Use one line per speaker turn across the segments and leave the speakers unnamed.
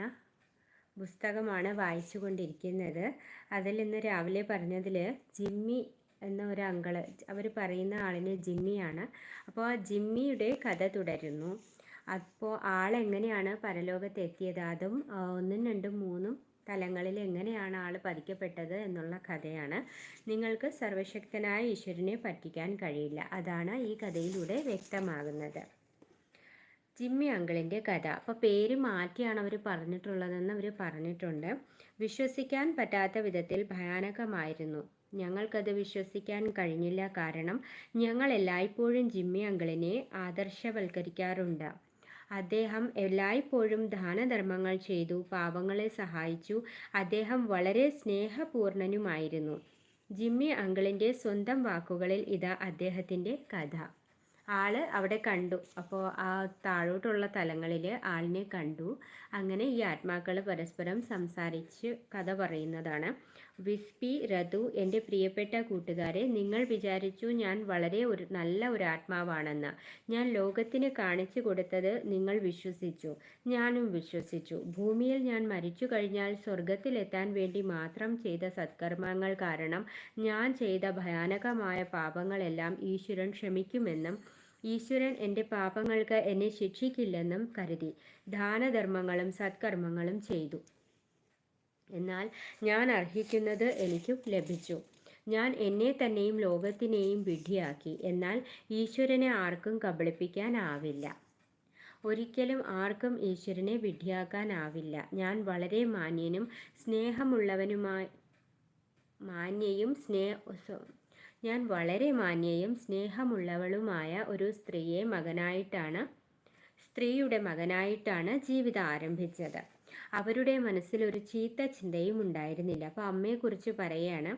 എന്ന പുസ്തകമാണ് വായിച്ചു കൊണ്ടിരിക്കുന്നത് അതിൽ ഇന്ന് രാവിലെ പറഞ്ഞതിൽ ജിമ്മി എന്ന ഒരു അങ്കിൾ അവർ പറയുന്ന ആളിന് ജിമ്മിയാണ്. അപ്പോൾ ആ ജിമ്മിയുടെ കഥ തുടരുന്നു. അപ്പോൾ ആളെങ്ങനെയാണ് പരലോകത്തെത്തിയത്? അതും ഒന്നും രണ്ടും മൂന്നും തലങ്ങളിൽ എങ്ങനെയാണ് ആൾ പതിക്കപ്പെട്ടത് എന്നുള്ള കഥയാണ്. നിങ്ങൾക്ക് സർവശക്തനായ ഈശ്വരനെ പറ്റിക്കാൻ കഴിയില്ല. അതാണ് ഈ കഥയിലൂടെ വ്യക്തമാകുന്നത്. ജിമ്മി അങ്കിളിന്റെ കഥ. അപ്പോൾ പേര് മാറ്റിയാണ് അവർ പറഞ്ഞിട്ടുള്ളതെന്ന് അവർ പറഞ്ഞിട്ടുണ്ട്. വിശ്വസിക്കാൻ പറ്റാത്ത വിധത്തിൽ ഭയാനകമായിരുന്നു. ഞങ്ങൾക്കത് വിശ്വസിക്കാൻ കഴിഞ്ഞില്ല കാരണം ഞങ്ങൾ എല്ലായ്പ്പോഴും ജിമ്മി അങ്കിളിനെ ആദർശവൽക്കരിക്കാറുണ്ട്. അദ്ദേഹം എല്ലായ്പ്പോഴും ദാനധർമ്മങ്ങൾ ചെയ്തു പാവങ്ങളെ സഹായിച്ചു. അദ്ദേഹം വളരെ സ്നേഹപൂർണനുമായിരുന്നു. ജിമ്മി അങ്കിളിന്റെ സ്വന്തം വാക്കുകളിൽ ഇതാ അദ്ദേഹത്തിന്റെ കഥ. ആൾ അവിടെ കണ്ടു. അപ്പോൾ ആ താഴോട്ടുള്ള തലങ്ങളിൽ ആളിനെ കണ്ടു. അങ്ങനെ ഈ ആത്മാക്കൾ പരസ്പരം സംസാരിച്ച് കഥ പറയുന്നതാണ്. വിസ്പി രതു എന്റെ പ്രിയപ്പെട്ട കൂട്ടുകാരെ നിങ്ങൾ വിചാരിച്ചു ഞാൻ വളരെ ഒരു നല്ല ഒരു ആത്മാവാണെന്ന്. ഞാൻ ലോകത്തിന് കാണിച്ചു കൊടുത്തത് നിങ്ങൾ വിശ്വസിച്ചു. ഞാനും വിശ്വസിച്ചു. ഭൂമിയിൽ ഞാൻ മരിച്ചു കഴിഞ്ഞാൽ സ്വർഗത്തിലെത്താൻ വേണ്ടി മാത്രം ചെയ്ത സത്കർമ്മങ്ങൾ കാരണം ഞാൻ ചെയ്ത ഭയാനകമായ പാപങ്ങളെല്ലാം ഈശ്വരൻ ക്ഷമിക്കുമെന്നും ഈശ്വരൻ എന്റെ പാപങ്ങൾക്ക് എന്നെ ശിക്ഷിക്കില്ലെന്നും കരുതി. ദാനധർമ്മങ്ങളും സത്കർമ്മങ്ങളും ചെയ്തു. എന്നാൽ ഞാൻ അർഹിക്കുന്നത് എനിക്കും ലഭിച്ചു. ഞാൻ എന്നെ തന്നെയും ലോകത്തിനെയും വിഡ്ഢിയാക്കി. എന്നാൽ ഈശ്വരനെ ആർക്കും കബളിപ്പിക്കാനാവില്ല. ഒരിക്കലും ആർക്കും ഈശ്വരനെ വിഡ്ഢിയാക്കാനാവില്ല. ഞാൻ വളരെ മാന്യനും സ്നേഹമുള്ളവനുമായി മാന്യയും സ്നേഹ ഞാൻ വളരെ മാന്യയും സ്നേഹമുള്ളവളുമായ ഒരു സ്ത്രീയെ മകനായിട്ടാണ് സ്ത്രീയുടെ മകനായിട്ടാണ് ജീവിതം ആരംഭിച്ചത്. അവരുടെ മനസ്സിൽ ഒരു ചീത്ത ചിന്തയും ഉണ്ടായിരുന്നില്ല. അപ്പോൾ അമ്മയെക്കുറിച്ച് പറയുകയാണ്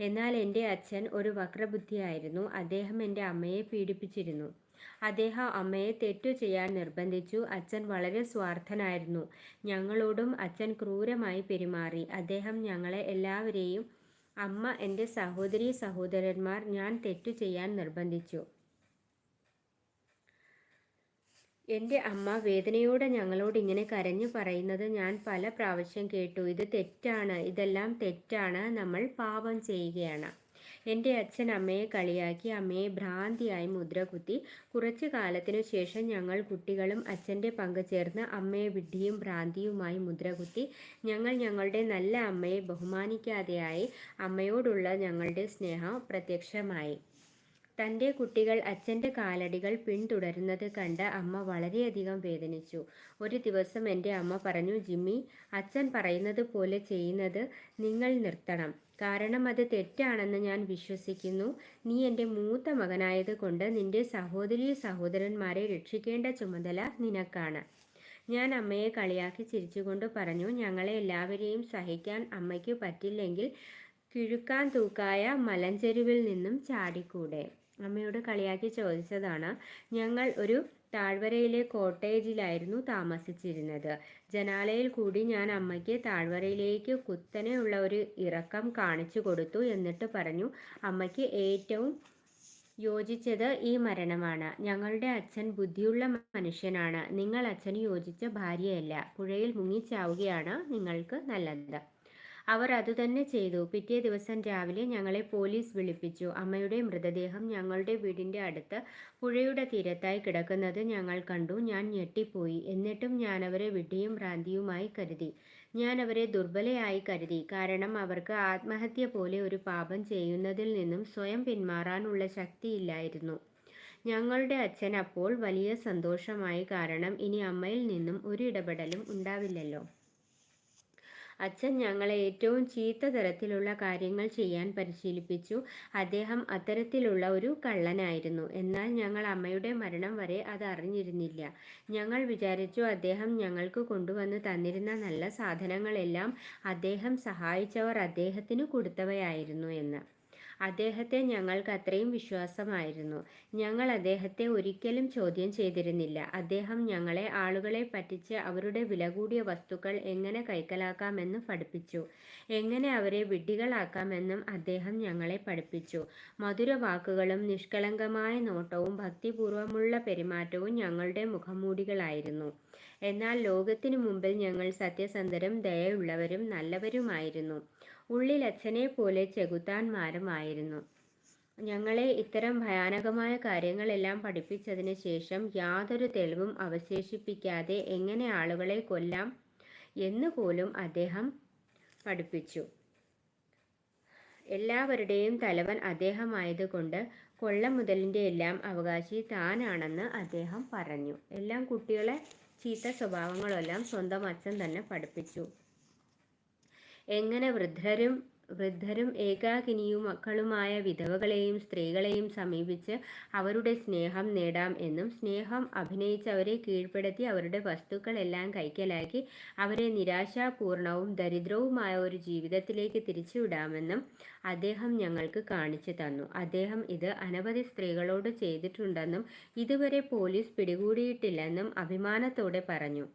എന്നാൽ എന്റെ അച്ഛൻ ഒരു വക്രബുദ്ധിയായിരുന്നു. അദ്ദേഹം എന്റെ അമ്മയെ പീഡിപ്പിച്ചിരുന്നു. അദ്ദേഹം അമ്മയെ തെറ്റു ചെയ്യാൻ നിർബന്ധിച്ചു. അച്ഛൻ വളരെ സ്വാർത്ഥനായിരുന്നു. ഞങ്ങളോടും അച്ഛൻ ക്രൂരമായി പെരുമാറി. അദ്ദേഹം ഞങ്ങളെ എല്ലാവരെയും അമ്മ എന്റെ സഹോദരി സഹോദരന്മാർ ഞാൻ തെറ്റു ചെയ്യാൻ നിർബന്ധിച്ചു. എന്റെ അമ്മ വേദനയോടെ ഞങ്ങളോട് ഇങ്ങനെ കരഞ്ഞു പറയുന്നത് ഞാൻ പല പ്രാവശ്യം കേട്ടു. ഇത് തെറ്റാണ്. ഇതെല്ലാം തെറ്റാണ്. നമ്മൾ പാപം ചെയ്യുകയാണ്. എന്റെ അച്ഛൻ അമ്മയെ കളിയാക്കി അമ്മയെ ഭ്രാന്തിയായി മുദ്രകുത്തി. കുറച്ചു കാലത്തിനു ശേഷം ഞങ്ങൾ കുട്ടികളും അച്ഛന്റെ പങ്ക് ചേർന്ന് അമ്മയെ വിഡ്ഢിയും ഭ്രാന്തിയുമായി മുദ്രകുത്തി. ഞങ്ങൾ ഞങ്ങളുടെ നല്ല അമ്മയെ ബഹുമാനിക്കാതെയായി അമ്മയോടുള്ള ഞങ്ങളുടെ സ്നേഹം പ്രത്യക്ഷമായി. തന്റെ കുട്ടികൾ അച്ഛന്റെ കാലടികൾ പിന്തുടരുന്നത് കണ്ട് അമ്മ വളരെയധികം വേദനിച്ചു. ഒരു ദിവസം എന്റെ അമ്മ പറഞ്ഞു ജിമ്മി അച്ഛൻ പറയുന്നത് പോലെ ചെയ്യുന്നത് നിങ്ങൾ നിർത്തണം. കാരണം അത് തെറ്റാണെന്ന് ഞാൻ വിശ്വസിക്കുന്നു. നീ എന്റെ മൂത്ത മകനായത് കൊണ്ട് നിന്റെ സഹോദരി സഹോദരന്മാരെ രക്ഷിക്കേണ്ട ചുമതല നിനക്കാണ്. ഞാൻ അമ്മയെ കളിയാക്കി ചിരിച്ചുകൊണ്ട് പറഞ്ഞു ഞങ്ങളെ എല്ലാവരെയും സഹിക്കാൻ അമ്മയ്ക്ക് പറ്റില്ലെങ്കിൽ കിഴുക്കാൻ തൂക്കായ മലഞ്ചെരുവിൽ നിന്നും ചാടിക്കൂടെ? അമ്മയോട് കളിയാക്കി ചോദിച്ചതാണ്. ഞങ്ങൾ ഒരു താഴ്വരയിലെ കോട്ടേജിലായിരുന്നു താമസിച്ചിരുന്നത്. ജനാലയിൽ കൂടി ഞാൻ അമ്മയ്ക്ക് താഴ്വരയിലേക്ക് കുത്തനെയുള്ള ഒരു ഇറക്കം കാണിച്ചു കൊടുത്തു എന്നിട്ട് പറഞ്ഞു അമ്മയ്ക്ക് ഏറ്റവും യോജിച്ചത് ഈ മരണമാണ്. ഞങ്ങളുടെ അച്ഛൻ ബുദ്ധിയുള്ള മനുഷ്യനാണ്. നിങ്ങൾ അച്ഛന് യോജിച്ച ഭാര്യയല്ല. പുഴയിൽ മുങ്ങിച്ചാവുകയാണ് നിങ്ങൾക്ക് നല്ലത്. അവർ അതുതന്നെ ചെയ്തു. പിറ്റേ ദിവസം രാവിലെ ഞങ്ങളെ പോലീസ് വിളിപ്പിച്ചു. അമ്മയുടെ മൃതദേഹം ഞങ്ങളുടെ വീടിന്റെ അടുത്ത് പുഴയുടെ തീരത്തായി കിടക്കുന്നത് ഞങ്ങൾ കണ്ടു. ഞാൻ ഞെട്ടിപ്പോയി. എന്നിട്ടും ഞാൻ അവരെ വിഡ്ഢിയും ഭ്രാന്തിയുമായി കരുതി. ഞാൻ അവരെ ദുർബലയായി കരുതി. കാരണം അവർക്ക് ആത്മഹത്യ പോലെ ഒരു പാപം ചെയ്യുന്നതിൽ നിന്നും സ്വയം പിന്മാറാനുള്ള ശക്തിയില്ലായിരുന്നു. ഞങ്ങളുടെ അച്ഛൻ അപ്പോൾ വലിയ സന്തോഷമായി. കാരണം ഇനി അമ്മയിൽ നിന്നും ഒരു ഇടപെടലും ഉണ്ടാവില്ലല്ലോ. അച്ഛൻ ഞങ്ങളെ ഏറ്റവും ചീത്ത തരത്തിലുള്ള കാര്യങ്ങൾ ചെയ്യാൻ പരിശീലിപ്പിച്ചു. അദ്ദേഹം അത്തരത്തിലുള്ള ഒരു കള്ളനായിരുന്നു. എന്നാൽ ഞങ്ങൾ അമ്മയുടെ മരണം വരെ അത് അറിഞ്ഞിരുന്നില്ല. ഞങ്ങൾ വിചാരിച്ചു അദ്ദേഹം ഞങ്ങൾക്ക് കൊണ്ടുവന്ന് തന്നിരുന്ന നല്ല സാധനങ്ങളെല്ലാം അദ്ദേഹം സഹായിച്ചവർ അദ്ദേഹത്തിന് കൊടുത്തവയായിരുന്നു എന്ന്. അദ്ദേഹത്തെ ഞങ്ങൾക്ക് അത്രയും വിശ്വാസമായിരുന്നു. ഞങ്ങൾ അദ്ദേഹത്തെ ഒരിക്കലും ചോദ്യം ചെയ്തിരുന്നില്ല. അദ്ദേഹം ഞങ്ങളെ ആളുകളെ പറ്റിച്ച് അവരുടെ വില കൂടിയ വസ്തുക്കൾ എങ്ങനെ കൈക്കലാക്കാമെന്ന് പഠിപ്പിച്ചു. എങ്ങനെ അവരെ വിഡ്ഢികളാക്കാമെന്നും അദ്ദേഹം ഞങ്ങളെ പഠിപ്പിച്ചു. മധുര വാക്കുകളും നിഷ്കളങ്കമായ നോട്ടവും ഭക്തിപൂർവമുള്ള പെരുമാറ്റവും ഞങ്ങളുടെ മുഖംമൂടികളായിരുന്നു. എന്നാൽ ലോകത്തിനു മുമ്പിൽ ഞങ്ങൾ സത്യസന്ധരും ദയയുള്ളവരും നല്ലവരുമായിരുന്നു. ഉള്ളിൽ അച്ഛനെ പോലെ ചെകുത്താന്മാരുമായിരുന്നു ഞങ്ങളെ ഇത്തരം ഭയാനകമായ കാര്യങ്ങളെല്ലാം പഠിപ്പിച്ചതിന് ശേഷം യാതൊരു തെളിവും അവശേഷിപ്പിക്കാതെ എങ്ങനെ ആളുകളെ കൊല്ലാം എന്ന് പോലും അദ്ദേഹം പഠിപ്പിച്ചു. എല്ലാവരുടെയും തലവൻ അദ്ദേഹമായതുകൊണ്ട് കൊള്ള മുതലിന്റെ എല്ലാം അവകാശി താനാണെന്ന് അദ്ദേഹം പറഞ്ഞു. എല്ലാം കുട്ടികളെ ചീത്ത സ്വഭാവങ്ങളെല്ലാം സ്വന്തം അച്ഛൻ തന്നെ പഠിപ്പിച്ചു. എങ്ങനെ വൃദ്ധരും വൃദ്ധരും ഏകാകിനിയും മക്കളുമായ വിധവകളെയും സ്ത്രീകളെയും സമീപിച്ച് അവരുടെ സ്നേഹം നേടാം എന്നും സ്നേഹം അഭിനയിച്ച് അവരെ കീഴ്പ്പെടുത്തി അവരുടെ വസ്തുക്കളെല്ലാം കൈക്കലാക്കി അവരെ നിരാശാപൂർണവും ദരിദ്രവുമായ ഒരു ജീവിതത്തിലേക്ക് തിരിച്ചുവിടാമെന്നും അദ്ദേഹം ഞങ്ങൾക്ക് കാണിച്ചു തന്നു. അദ്ദേഹം ഇത് അനവധി സ്ത്രീകളോട് ചെയ്തിട്ടുണ്ടെന്നും ഇതുവരെ പോലീസ് പിടികൂടിയിട്ടില്ലെന്നും അഭിമാനത്തോടെ പറഞ്ഞു.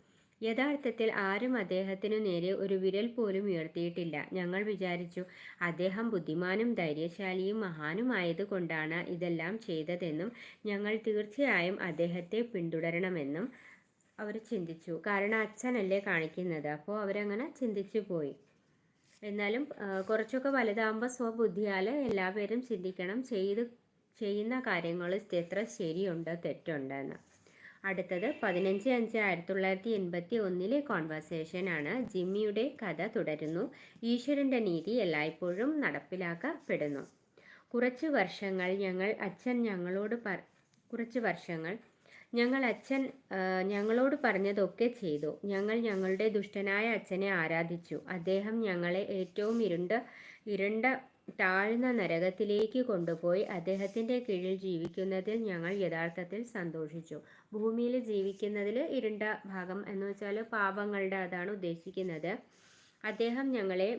യഥാർത്ഥത്തിൽ ആരും അദ്ദേഹത്തിനു നേരെ ഒരു വിരൽ പോലും ഉയർത്തിയിട്ടില്ല. ഞങ്ങൾ വിചാരിച്ചു അദ്ദേഹം ബുദ്ധിമാനും ധൈര്യശാലിയും മഹാനുമായതുകൊണ്ടാണ് ഇതെല്ലാം ചെയ്തതെന്നും ഞങ്ങൾ തീർച്ചയായും അദ്ദേഹത്തെ പിന്തുടരണമെന്നും അവർ ചിന്തിച്ചു. കാരണം അച്ഛനല്ലേ കാണിക്കുന്നത്. അപ്പോൾ അവരങ്ങനെ ചിന്തിച്ചു പോയി. എന്നാലും കുറച്ചൊക്കെ വലുതാകുമ്പോൾ സ്വബുദ്ധിയാൽ എല്ലാവരും ചിന്തിക്കണം. ചെയ്ത് ചെയ്യുന്ന കാര്യങ്ങൾ എത്ര ശരിയുണ്ട് തെറ്റുണ്ടെന്ന്. അടുത്തത് പതിനഞ്ച് അഞ്ച് ആയിരത്തി തൊള്ളായിരത്തി എൺപത്തി ഒന്നിലെ കോൺവെർസേഷനാണ് ജിമ്മിയുടെ കഥ തുടരുന്നു. ഈശ്വരന്റെ നീതി എല്ലായ്പ്പോഴും നടപ്പിലാക്കപ്പെടുന്നു. കുറച്ച് വർഷങ്ങൾ ഞങ്ങൾ അച്ഛൻ ഞങ്ങളോട് പറ കുറച്ച് വർഷങ്ങൾ ഞങ്ങൾ അച്ഛൻ ഞങ്ങളോട് പറഞ്ഞതൊക്കെ ചെയ്തു. ഞങ്ങൾ ഞങ്ങളുടെ ദുഷ്ടനായ അച്ഛനെ ആരാധിച്ചു. അദ്ദേഹം ഞങ്ങളെ ഏറ്റവും ഇരുണ്ട ഇരുണ്ട താഴ്ന്ന നരകത്തിലേക്ക് കൊണ്ടുപോയി അദ്ദേഹത്തിന്റെ കീഴിൽ ജീവിക്കുന്നതിൽ ഞങ്ങൾ യഥാർത്ഥത്തിൽ സന്തോഷിച്ചു. ഭൂമിയിൽ ജീവിക്കുന്നതിൽ ഇരുണ്ട ഭാഗം എന്ന് വെച്ചാൽ പാപങ്ങളുടെ അതാണ് ഉദ്ദേശിക്കുന്നത്. അദ്ദേഹം ഞങ്ങളെ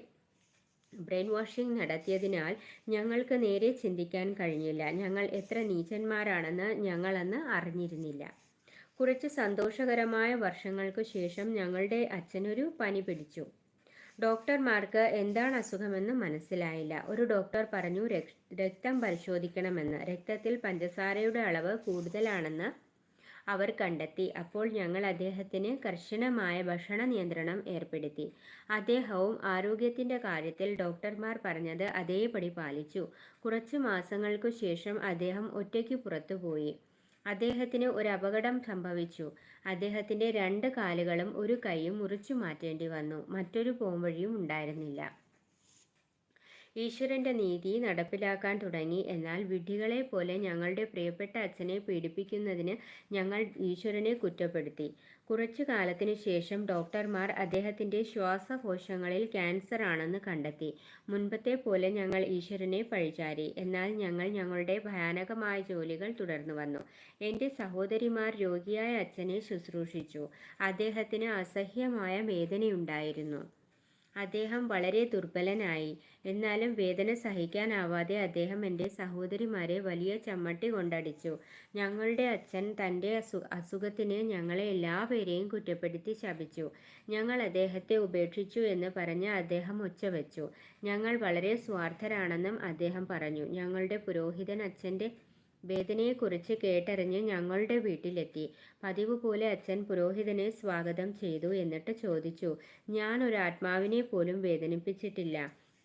ബ്രെയിൻ വാഷിംഗ് നടത്തിയതിനാൽ ഞങ്ങൾക്ക് നേരെ ചിന്തിക്കാൻ കഴിഞ്ഞില്ല. ഞങ്ങൾ എത്ര നീചന്മാരാണെന്ന് ഞങ്ങളന്ന് അറിഞ്ഞിരുന്നില്ല. കുറച്ച് സന്തോഷകരമായ വർഷങ്ങൾക്ക് ശേഷം ഞങ്ങളുടെ അച്ഛനൊരു പനി പിടിച്ചു. ഡോക്ടർമാർക്ക് എന്താണ് അസുഖമെന്ന് മനസ്സിലായില്ല. ഒരു ഡോക്ടർ പറഞ്ഞു രക്തം പരിശോധിക്കണമെന്ന്. രക്തത്തിൽ പഞ്ചസാരയുടെ അളവ് കൂടുതലാണെന്ന് അവർ കണ്ടെത്തി. അപ്പോൾ ഞങ്ങൾ അദ്ദേഹത്തിന് കർശനമായ ഭക്ഷണ നിയന്ത്രണം ഏർപ്പെടുത്തി. അദ്ദേഹവും ആരോഗ്യത്തിന്റെ കാര്യത്തിൽ ഡോക്ടർമാർ പറഞ്ഞത് അതേപടി പാലിച്ചു. കുറച്ചു മാസങ്ങൾക്കു ശേഷം അദ്ദേഹം ഒറ്റയ്ക്ക് പുറത്തുപോയി അദ്ദേഹത്തിന് ഒരു അപകടം സംഭവിച്ചു. അദ്ദേഹത്തിന്റെ രണ്ട് കാലുകളും ഒരു കൈയും മുറിച്ചു മാറ്റേണ്ടി വന്നു. മറ്റൊരു പോംവഴിയും ഉണ്ടായിരുന്നില്ല. ഈശ്വരന്റെ നീതി നടപ്പിലാക്കാൻ തുടങ്ങി. എന്നാൽ വിഡ്ഢികളെ പോലെ ഞങ്ങളുടെ പ്രിയപ്പെട്ട അച്ഛനെ പീഡിപ്പിക്കുന്നതിന് ഞങ്ങൾ ഈശ്വരനെ കുറ്റപ്പെടുത്തി. കുറച്ചു കാലത്തിനു ശേഷം ഡോക്ടർമാർ അദ്ദേഹത്തിന്റെ ശ്വാസകോശങ്ങളിൽ ക്യാൻസർ ആണെന്ന് കണ്ടെത്തി. മുൻപത്തെ പോലെ ഞങ്ങൾ ഈശ്വരനെ പഴിചാരി. എന്നാൽ ഞങ്ങൾ ഞങ്ങളുടെ ഭയാനകമായ ജോലികൾ തുടർന്നു വന്നു. എന്റെ സഹോദരിമാർ രോഗിയായ അച്ഛനെ ശുശ്രൂഷിച്ചു. അദ്ദേഹത്തിന് അസഹ്യമായ വേദനയുണ്ടായിരുന്നു. അദ്ദേഹം വളരെ ദുർബലനായി. എന്നാലും വേദന സഹിക്കാനാവാതെ അദ്ദേഹം എന്റെ സഹോദരിമാരെ വലിയ ചമ്മട്ടി കൊണ്ടടിച്ചു. ഞങ്ങളുടെ അച്ഛൻ തന്റെ അസു അസുഖത്തിന് ഞങ്ങളെ എല്ലാവരെയും കുറ്റപ്പെടുത്തി ശപിച്ചു. ഞങ്ങൾ അദ്ദേഹത്തെ ഉപേക്ഷിച്ചു എന്ന് പറഞ്ഞ് അദ്ദേഹം ഒച്ചവെച്ചു. ഞങ്ങൾ വളരെ സ്വാർത്ഥരാണെന്നും അദ്ദേഹം പറഞ്ഞു. ഞങ്ങളുടെ പുരോഹിതൻ അച്ഛന്റെ വേദനയെക്കുറിച്ച് കേട്ടറിഞ്ഞ് ഞങ്ങളുടെ വീട്ടിലെത്തി. പതിവ് പോലെ അച്ഛൻ പുരോഹിതനെ സ്വാഗതം ചെയ്തു എന്നിട്ട് ചോദിച്ചു ഞാൻ ഒരു ആത്മാവിനെ പോലും വേദനിപ്പിച്ചിട്ടില്ല.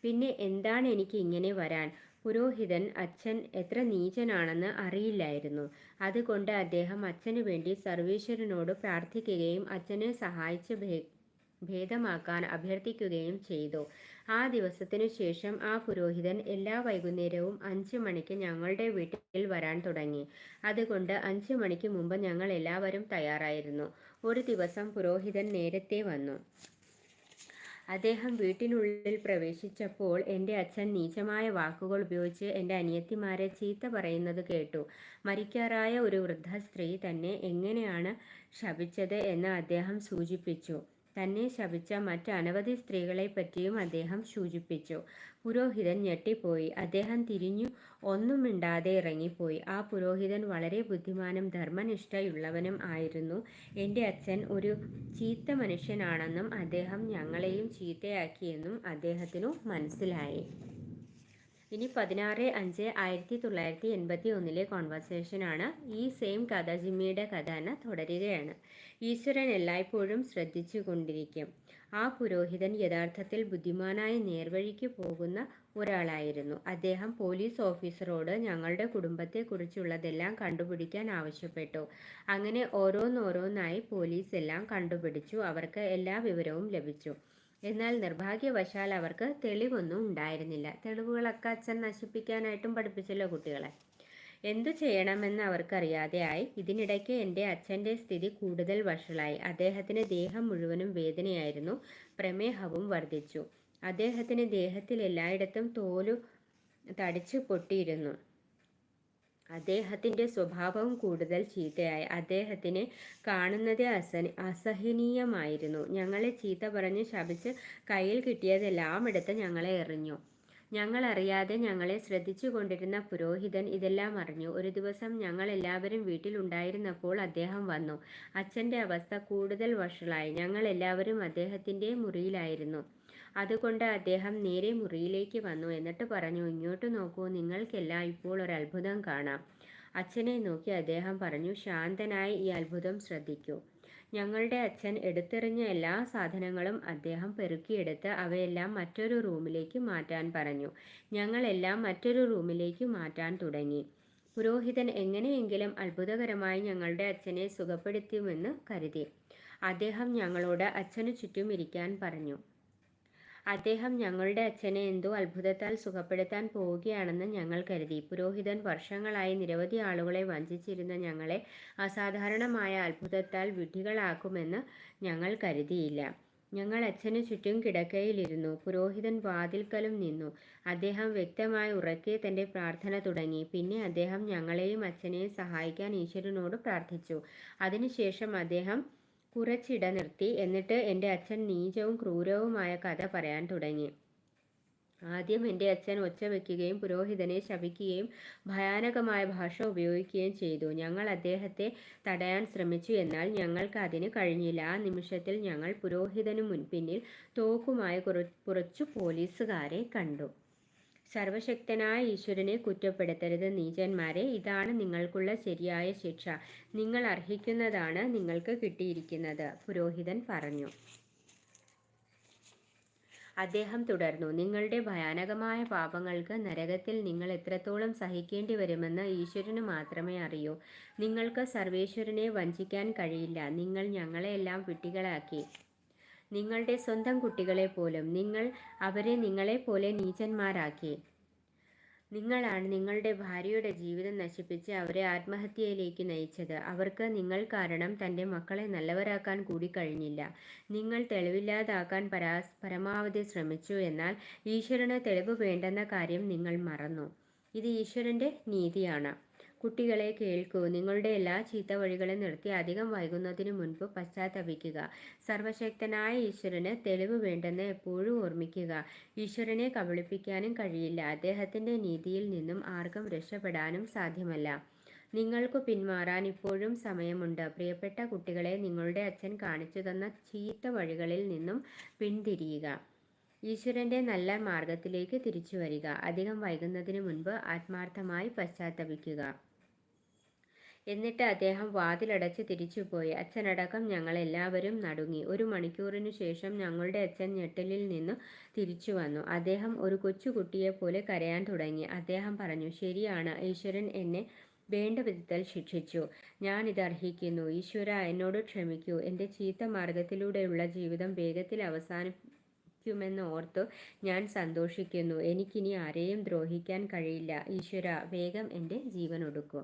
പിന്നെ എന്താണ് എനിക്ക് ഇങ്ങനെ വരാൻ പുരോഹിതൻ അച്ഛൻ എത്ര നീചനാണെന്ന് അറിയില്ലായിരുന്നു. അതുകൊണ്ട് അദ്ദേഹം അച്ഛനു വേണ്ടി സർവീശ്വരനോട് പ്രാർത്ഥിക്കുകയും അച്ഛനെ സഹായിച്ച് ഭേദമാക്കാൻ അഭ്യർത്ഥിക്കുകയും ചെയ്തു. ആ ദിവസത്തിനു ശേഷം ആ പുരോഹിതൻ എല്ലാ വൈകുന്നേരവും അഞ്ച് മണിക്ക് ഞങ്ങളുടെ വീട്ടിൽ വരാൻ തുടങ്ങി. അതുകൊണ്ട് അഞ്ച് മണിക്ക് മുമ്പ് ഞങ്ങൾ എല്ലാവരും തയ്യാറായിരുന്നു. ഒരു ദിവസം പുരോഹിതൻ നേരത്തെ വന്നു. അദ്ദേഹം വീട്ടിനുള്ളിൽ പ്രവേശിച്ചപ്പോൾ എന്റെ അച്ഛൻ നീചമായ വാക്കുകൾ ഉപയോഗിച്ച് എന്റെ അനിയത്തിമാരെ ചീത്ത പറയുന്നത് കേട്ടു. മരിക്കാറായ ഒരു വൃദ്ധ സ്ത്രീ തന്നെ എങ്ങനെയാണ് ശപിച്ചത് എന്ന് അദ്ദേഹം സൂചിപ്പിച്ചു. തന്നെ ശപിച്ച മറ്റ് സ്ത്രീകളെ പറ്റിയും അദ്ദേഹം സൂചിപ്പിച്ചു. പുരോഹിതൻ ഞെട്ടിപ്പോയി. അദ്ദേഹം തിരിഞ്ഞു ഒന്നും മിണ്ടാതെ ഇറങ്ങിപ്പോയി. ആ പുരോഹിതൻ വളരെ ബുദ്ധിമാനും ധർമ്മനിഷ്ഠയുള്ളവനും ആയിരുന്നു. എന്റെ അച്ഛൻ ഒരു ചീത്ത മനുഷ്യനാണെന്നും അദ്ദേഹം ഞങ്ങളെയും ചീത്തയാക്കിയെന്നും അദ്ദേഹത്തിനു മനസ്സിലായി. ഇനി പതിനാറ് അഞ്ച് ആയിരത്തി തൊള്ളായിരത്തി എൺപത്തി ഒന്നിലെ കോൺവെർസേഷനാണ് ഈ സെയിം കഥ ജിമ്മിയുടെ കഥ തന്നെ തുടരുകയാണ്. ഈശ്വരൻ എല്ലായ്പ്പോഴും ശ്രദ്ധിച്ചു കൊണ്ടിരിക്കും. ആ പുരോഹിതൻ യഥാർത്ഥത്തിൽ ബുദ്ധിമാനായ നേർവഴിക്ക് പോകുന്ന ഒരാളായിരുന്നു. അദ്ദേഹം പോലീസ് ഓഫീസറോട് ഞങ്ങളുടെ കുടുംബത്തെക്കുറിച്ചുള്ളതെല്ലാം കണ്ടുപിടിക്കാൻ ആവശ്യപ്പെട്ടു. അങ്ങനെ ഓരോന്നോരോന്നായി പോലീസ് എല്ലാം കണ്ടുപിടിച്ചു. അവർക്ക് എല്ലാ വിവരവും ലഭിച്ചു. എന്നാൽ നിർഭാഗ്യവശാൽ അവർക്ക് തെളിവൊന്നും ഉണ്ടായിരുന്നില്ല. തെളിവുകളൊക്കെ അച്ഛൻ നശിപ്പിക്കാനായിട്ടും പഠിപ്പിച്ചല്ലോ കുട്ടികളെ. എന്തു ചെയ്യണമെന്ന് അവർക്കറിയാതെയായി. ഇതിനിടയ്ക്ക് എന്റെ അച്ഛന്റെ സ്ഥിതി കൂടുതൽ വഷളായി. അദ്ദേഹത്തിന് ദേഹം മുഴുവനും വേദനയായിരുന്നു. പ്രമേഹവും വർദ്ധിച്ചു. അദ്ദേഹത്തിന് ദേഹത്തിൽ എല്ലായിടത്തും തോലു തടിച്ചു പൊട്ടിയിരുന്നു. അദ്ദേഹത്തിന്റെ സ്വഭാവം കൂടുതൽ ചീത്തയായി. അദ്ദേഹത്തിന് കാണുന്നത് അസ അസഹനീയമായിരുന്നു. ഞങ്ങളെ ചീത്ത പറഞ്ഞ് ശപിച്ച് കയ്യിൽ കിട്ടിയതെല്ലാം എടുത്ത് ഞങ്ങളെ എറിഞ്ഞു. ഞങ്ങൾ അറിയാതെ ഞങ്ങളെ ശ്രദ്ധിച്ചു കൊണ്ടിരുന്ന പുരോഹിതൻ ഇതെല്ലാം അറിഞ്ഞു. ഒരു ദിവസം ഞങ്ങൾ എല്ലാവരും വീട്ടിലുണ്ടായിരുന്നപ്പോൾ അദ്ദേഹം വന്നു. അച്ഛന്റെ അവസ്ഥ കൂടുതൽ വഷളായി. ഞങ്ങൾ എല്ലാവരും അദ്ദേഹത്തിന്റെ മുറിയിലായിരുന്നു. അതുകൊണ്ട് അദ്ദേഹം നേരെ മുറിയിലേക്ക് വന്നു. എന്നിട്ട് പറഞ്ഞു ഇങ്ങോട്ട് നോക്കൂ നിങ്ങൾക്കെല്ലാം ഇപ്പോൾ ഒരു അത്ഭുതം കാണാം. അച്ഛനെ നോക്കി അദ്ദേഹം പറഞ്ഞു ശാന്തനായി ഈ അത്ഭുതം ശ്രദ്ധിക്കൂ. ഞങ്ങളുടെ അച്ഛൻ എടുത്തെറിഞ്ഞ എല്ലാ സാധനങ്ങളും അദ്ദേഹം പെറുക്കിയെടുത്ത് അവയെല്ലാം മറ്റൊരു റൂമിലേക്ക് മാറ്റാൻ പറഞ്ഞു. ഞങ്ങളെല്ലാം മറ്റൊരു റൂമിലേക്ക് മാറ്റാൻ തുടങ്ങി. പുരോഹിതൻ എങ്ങനെയെങ്കിലും അത്ഭുതകരമായി ഞങ്ങളുടെ അച്ഛനെ സുഖപ്പെടുത്തുമെന്ന് കരുതി. അദ്ദേഹം ഞങ്ങളോട് അച്ഛനു ചുറ്റും ഇരിക്കാൻ പറഞ്ഞു. അദ്ദേഹം ഞങ്ങളുടെ അച്ഛനെ എന്തോ അത്ഭുതത്താൽ സുഖപ്പെടുത്താൻ പോവുകയാണെന്ന് ഞങ്ങൾ കരുതി. പുരോഹിതൻ വർഷങ്ങളായി നിരവധി ആളുകളെ വഞ്ചിച്ചിരുന്ന ഞങ്ങളെ അസാധാരണമായ അത്ഭുതത്താൽ വിഡ്ഢികളാക്കുമെന്ന് ഞങ്ങൾ കരുതിയില്ല. ഞങ്ങൾ അച്ഛന് ചുറ്റും കിടക്കയിലിരുന്നു. പുരോഹിതൻ വാതിൽക്കലും നിന്നു. അദ്ദേഹം വ്യക്തമായി ഉറക്കെ തന്റെ പ്രാർത്ഥന തുടങ്ങി. പിന്നെ അദ്ദേഹം ഞങ്ങളെയും അച്ഛനെയും സഹായിക്കാൻ ഈശ്വരനോട് പ്രാർത്ഥിച്ചു. അതിനുശേഷം അദ്ദേഹം കുറച്ചിട നിർത്തി എന്നിട്ട് എന്റെ അച്ഛൻ നീചവും ക്രൂരവുമായ കഥ പറയാൻ തുടങ്ങി. ആദ്യം എന്റെ അച്ഛൻ ഒച്ച വയ്ക്കുകയും പുരോഹിതനെ ശപിക്കുകയും ഭയാനകമായ ഭാഷ ഉപയോഗിക്കുകയും ചെയ്തു. ഞങ്ങൾ അദ്ദേഹത്തെ തടയാൻ ശ്രമിച്ചു. എന്നാൽ ഞങ്ങൾക്ക് അതിന് കഴിഞ്ഞില്ല. ആ നിമിഷത്തിൽ ഞങ്ങൾ പുരോഹിതനു മുൻപിന്നിൽ തോക്കുമായി കുറച്ചു പോലീസുകാരെ കണ്ടു. സർവശക്തനായ ഈശ്വരനെ കുറ്റപ്പെടുത്തരുത്. നീചന്മാരെ ഇതാണ് നിങ്ങൾക്കുള്ള ശരിയായ ശിക്ഷ. നിങ്ങൾ അർഹിക്കുന്നതാണ് നിങ്ങൾക്ക് കിട്ടിയിരിക്കുന്നത്. പുരോഹിതൻ പറഞ്ഞു. അദ്ദേഹം തുടർന്നു. നിങ്ങളുടെ ഭയാനകമായ പാപങ്ങൾക്ക് നരകത്തിൽ നിങ്ങൾ എത്രത്തോളം സഹിക്കേണ്ടി വരുമെന്ന് ഈശ്വരന് മാത്രമേ അറിയൂ. നിങ്ങൾക്ക് സർവേശ്വരനെ വഞ്ചിക്കാൻ കഴിയില്ല. നിങ്ങൾ ഞങ്ങളെയെല്ലാം വിട്ടികളാക്കി നിങ്ങളുടെ സ്വന്തം കുട്ടികളെ പോലും നിങ്ങൾ അവരെ നിങ്ങളെപ്പോലെ നീചന്മാരാക്കി. നിങ്ങളാണ് നിങ്ങളുടെ ഭാര്യയുടെ ജീവിതം നശിപ്പിച്ച് അവരെ ആത്മഹത്യയിലേക്ക് നയിച്ചത്. അവർക്ക് നിങ്ങൾ കാരണം തന്റെ മക്കളെ നല്ലവരാക്കാൻ കൂടി കഴിഞ്ഞില്ല. നിങ്ങൾ തെളിവില്ലാതാക്കാൻ പരാസ് പരമാവധി ശ്രമിച്ചു എന്നാൽ ഈശ്വരന് തെളിവ് വേണ്ടെന്ന കാര്യം നിങ്ങൾ മറന്നു. ഇത് ഈശ്വരന്റെ നീതിയാണ്. കുട്ടികളെ കേൾക്കൂ. നിങ്ങളുടെ എല്ലാ ചീത്ത വഴികളും നിർത്തി അധികം വൈകുന്നതിനു മുൻപ് പശ്ചാത്തപിക്കുക. സർവശക്തനായ ഈശ്വരന് തെളിവ് വേണ്ടെന്ന് എപ്പോഴും ഓർമ്മിക്കുക. ഈശ്വരനെ കബളിപ്പിക്കാനും കഴിയില്ല. അദ്ദേഹത്തിന്റെ നീതിയിൽ നിന്നും ആർക്കും രക്ഷപ്പെടാനും സാധ്യമല്ല. നിങ്ങൾക്ക് പിന്മാറാൻ ഇപ്പോഴും സമയമുണ്ട്. പ്രിയപ്പെട്ട കുട്ടികളെ നിങ്ങളുടെ അച്ഛൻ കാണിച്ചു തന്ന ചീത്ത വഴികളിൽ നിന്നും പിന്തിരിയുക. ഈശ്വരന്റെ നല്ല മാർഗത്തിലേക്ക് തിരിച്ചു വരിക. അധികം വൈകുന്നതിന് മുൻപ് ആത്മാർത്ഥമായി പശ്ചാത്തപിക്കുക. എന്നിട്ട് അദ്ദേഹം വാതിലടച്ച് തിരിച്ചുപോയി. അച്ഛനടക്കം ഞങ്ങളെല്ലാവരും നടുങ്ങി. ഒരു മണിക്കൂറിനു ശേഷം ഞങ്ങളുടെ അച്ഛൻ ഞെട്ടലിൽ നിന്ന് തിരിച്ചു വന്നു. അദ്ദേഹം ഒരു കൊച്ചുകുട്ടിയെ പോലെ കരയാൻ തുടങ്ങി. അദ്ദേഹം പറഞ്ഞു ശരിയാണ് ഈശ്വരൻ എന്നെ വേണ്ട വിധത്തിൽ ശിക്ഷിച്ചു. ഞാൻ ഇത് അർഹിക്കുന്നു. ഈശ്വര എന്നോട് ക്ഷമിക്കൂ. എന്റെ ചീത്ത മാർഗത്തിലൂടെയുള്ള ജീവിതം വേഗത്തിൽ അവസാനിക്കുമെന്ന് ഓർത്തു ഞാൻ സന്തോഷിക്കുന്നു. എനിക്കിനി ആരെയും ദ്രോഹിക്കാൻ കഴിയില്ല. ഈശ്വര വേഗം എന്റെ ജീവൻ ഒടുക്കൂ.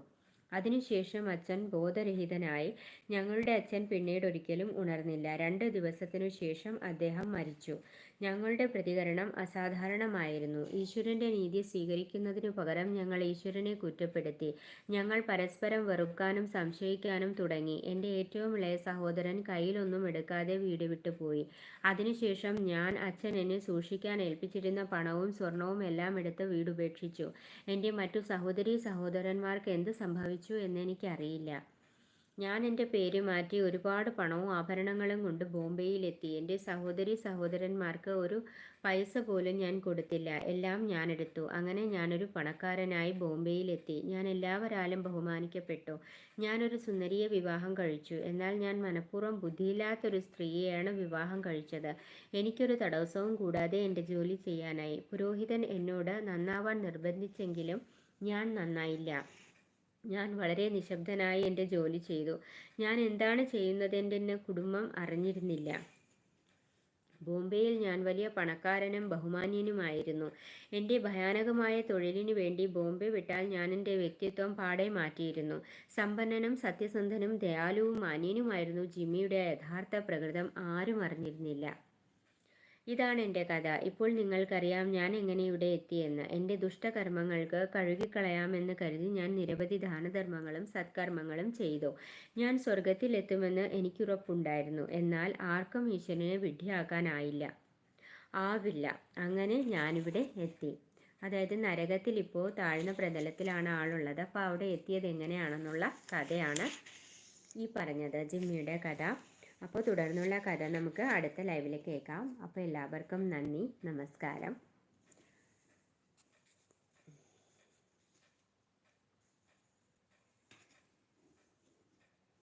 അതിനുശേഷം അച്ഛൻ ബോധരഹിതനായി ഞങ്ങളുടെ അച്ഛൻ പിന്നീട് ഒരിക്കലും ഉണർന്നില്ല. രണ്ട് ദിവസത്തിനു ശേഷം അദ്ദേഹം മരിച്ചു. ഞങ്ങളുടെ പ്രതികരണം അസാധാരണമായിരുന്നു. ഈശ്വരന്റെ നീതി സ്വീകരിക്കുന്നതിനു പകരം ഞങ്ങൾ ഈശ്വരനെ കുറ്റപ്പെടുത്തി. ഞങ്ങൾ പരസ്പരം വെറുക്കാനും സംശയിക്കാനും തുടങ്ങി. എന്റെ ഏറ്റവും ഇളയ സഹോദരൻ കയ്യിലൊന്നും എടുക്കാതെ വീട് വിട്ടുപോയി അതിനുശേഷം ഞാൻ അച്ഛൻ എന്നെ സൂക്ഷിക്കാൻ ഏൽപ്പിച്ചിരുന്ന പണവും സ്വർണവും എല്ലാം എടുത്ത് വീടുപേക്ഷിച്ചു. എന്റെ മറ്റു സഹോദരി സഹോദരന്മാർക്ക് എന്ത് സംഭവിച്ചു എന്നെനിക്കറിയില്ല ഞാൻ എന്റെ പേര് മാറ്റി ഒരുപാട് പണവും ആഭരണങ്ങളും കൊണ്ട് ബോംബെയിലെത്തി. എന്റെ സഹോദരി സഹോദരന്മാർക്ക് ഒരു പൈസ പോലും ഞാൻ കൊടുത്തില്ല. എല്ലാം ഞാൻ എടുത്തു അങ്ങനെ ഞാനൊരു പണക്കാരനായി ബോംബെയിലെത്തി. ഞാൻ എല്ലാവരാലും ബഹുമാനിക്കപ്പെട്ടു. ഞാനൊരു സുന്ദരിയെ വിവാഹം കഴിച്ചു. എന്നാൽ ഞാൻ മനഃപൂർവം ബുദ്ധിയില്ലാത്തൊരു സ്ത്രീയെയാണ് വിവാഹം കഴിച്ചത്. എനിക്കൊരു തടസ്സവും കൂടാതെ എന്റെ ജോലി ചെയ്യാനായി. പുരോഹിതൻ എന്നോട് നന്നാവാൻ നിർബന്ധിച്ചെങ്കിലും ഞാൻ നന്നായില്ല. ഞാൻ വളരെ നിശബ്ദനായി എന്റെ ജോലി ചെയ്തു. ഞാൻ എന്താണ് ചെയ്യുന്നതെന്ന് കുടുംബം അറിഞ്ഞിരുന്നില്ല. ബോംബെയിൽ ഞാൻ വലിയ പണക്കാരനും ബഹുമാന്യനുമായിരുന്നു. എന്റെ ഭയാനകമായ തൊഴിലിനു വേണ്ടി ബോംബെ വിട്ടാൽ ഞാൻ എന്റെ വ്യക്തിത്വം പാടെ മാറ്റിയിരുന്നു. സമ്പന്നനും സത്യസന്ധനും ദയാലുവും മാന്യനുമായിരുന്നു ജിമ്മിയുടെ യഥാർത്ഥ പ്രകൃതം ആരും അറിഞ്ഞിരുന്നില്ല. ഇതാണ് എന്റെ കഥ. ഇപ്പോൾ നിങ്ങൾക്കറിയാം ഞാൻ എങ്ങനെ ഇവിടെ എത്തിയെന്ന്. എന്റെ ദുഷ്ടകർമ്മങ്ങൾക്ക് കഴുകിക്കളയാമെന്ന് കരുതി ഞാൻ നിരവധി ദാനധർമ്മങ്ങളും സത്കർമ്മങ്ങളും ചെയ്തു. ഞാൻ സ്വർഗത്തിലെത്തുമെന്ന് എനിക്കുറപ്പുണ്ടായിരുന്നു. എന്നാൽ ആർക്കും ഈശ്വരനെ വിഡ്ഢിയാക്കാനായില്ല. ആവില്ല. അങ്ങനെ ഞാനിവിടെ എത്തി. അതായത് നരകത്തിൽ ഇപ്പോൾ താഴ്ന്ന പ്രതലത്തിലാണ് ആളുള്ളത്. അപ്പോൾ അവിടെ എത്തിയത് എങ്ങനെയാണെന്നുള്ള കഥയാണ് ഈ പറഞ്ഞത്. ജിമ്മിയുടെ കഥ. അപ്പോൾ തുടർന്നുള്ള കഥ നമുക്ക് അടുത്ത ലൈവിൽ കേൾക്കാം. അപ്പോൾ എല്ലാവർക്കും നന്ദി നമസ്കാരം.